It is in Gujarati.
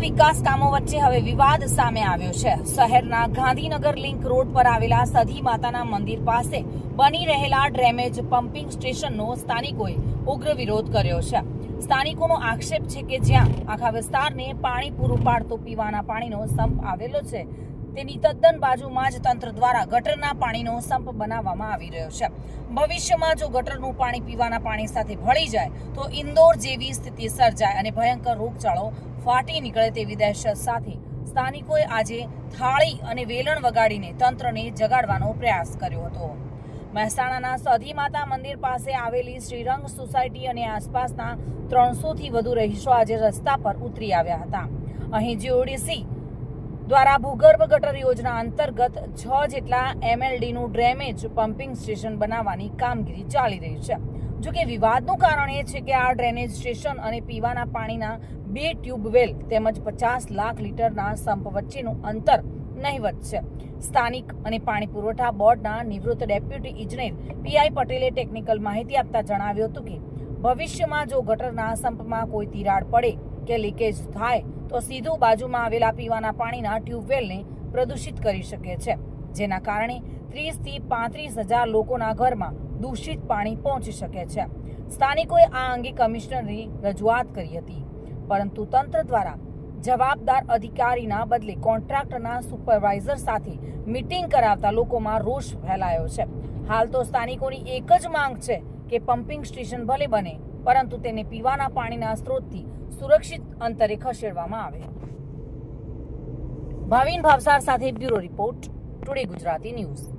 વિકાસ કામો વચ્ચે હવે વિવાદ સામે આવ્યો છે. શહેરના ગાંધીનગર લિંક રોડ પર આવેલા સધી માતાના મંદિર પાસે બની રહેલા ડ્રેમેજ પમ્પિંગ સ્ટેશનનો સ્થાનિકોએ ઉગ્ર વિરોધ કર્યો છે. સ્થાનિકોનો આક્ષેપ છે કે જ્યાં આખા વિસ્તારને પાણી પૂરું પાડતો પીવાના પાણીનો સંપ આવેલો છે તેની તદ્દન બાજુમાં જ તંત્ર દ્વારા ગટરના પાણીનો સંપ બનાવવામાં આવી રહ્યો છે. ભવિષ્યમાં જો ગટરનું પાણી પીવાના પાણી સાથે ભળી જાય, તો ઇન્દોર જેવી સ્થિતિ સર્જાય અને ભયંકર રોગચાળો ફાટી નીકળે તેવી દહેશત સાથે સ્થાનિકોએ આજે થાળી અને વેલણ વગાડીને તંત્રને જગાડવાનો પ્રયાસ કર્યો હતો. મહેસાણાના સધી માતા મંદિર પાસે આવેલી શ્રીરંગ સોસાયટી અને આસપાસના ત્રણસોથી વધુ રહીશો આજે રસ્તા પર ઉતરી આવ્યા હતા. અહીં જીઓડીસી દ્વારા ભૂગર્ભ ગટર યોજના અંતર્ગત છ જેટલા એમએલડીનું ડ્રેમેજ પમ્પિંગ સ્ટેશન બનાવવાની કામગીરી ચાલી રહી છે. જોકે વિવાદનું કારણ એ છે કે આ ડ્રેનેજ સ્ટેશન અને પીવાના પાણીના બે ટ્યુબવેલ તેમજ પચાસ લાખ લીટરના સંપ વચ્ચેનું અંતર નહીવત છે. સ્થાનિક અને પાણી પુરવઠા બોર્ડના નિવૃત્ત ડેપ્યુટી ઇજનેર પીઆઈ પટેલે ટેકનિકલ માહિતી આપતા જણાવ્યું હતું કે ભવિષ્યમાં જો ગટરના સંપમાં કોઈ તિરાડ પડે કે લીકેજ થાય, તો સીધું બાજુમાં આવેલા પીવાના પાણીના ટ્યુબવેલને પ્રદૂષિત કરી શકે છે. જેના કારણે ત્રીસથી પાંત્રીસ હજાર લોકોના ઘરમાં દૂષિત પાણી પહોંચી શકે છે. સ્થાનિકોએ આ અંગે કમિશનરની રજૂઆત કરી હતી. પરંતુ તંત્ર દ્વારા જવાબદાર અધિકારીના બદલે કોન્ટ્રાક્ટરના સુપરવાઇઝર સાથે મીટિંગ કરાવતા લોકોમાં રોષ ફેલાયો છે. હાલ તો સ્થાનિકોની એક જ માંગ છે કે પમ્પિંગ સ્ટેશન ભલે બને, પરંતુ તેને પીવાના પાણીના સ્ત્રોતથી સુરક્ષિત અંતરે ખસેડવામાં આવે. ભાવિન ભાવસાર સાથે bureau report, today Gujarati news.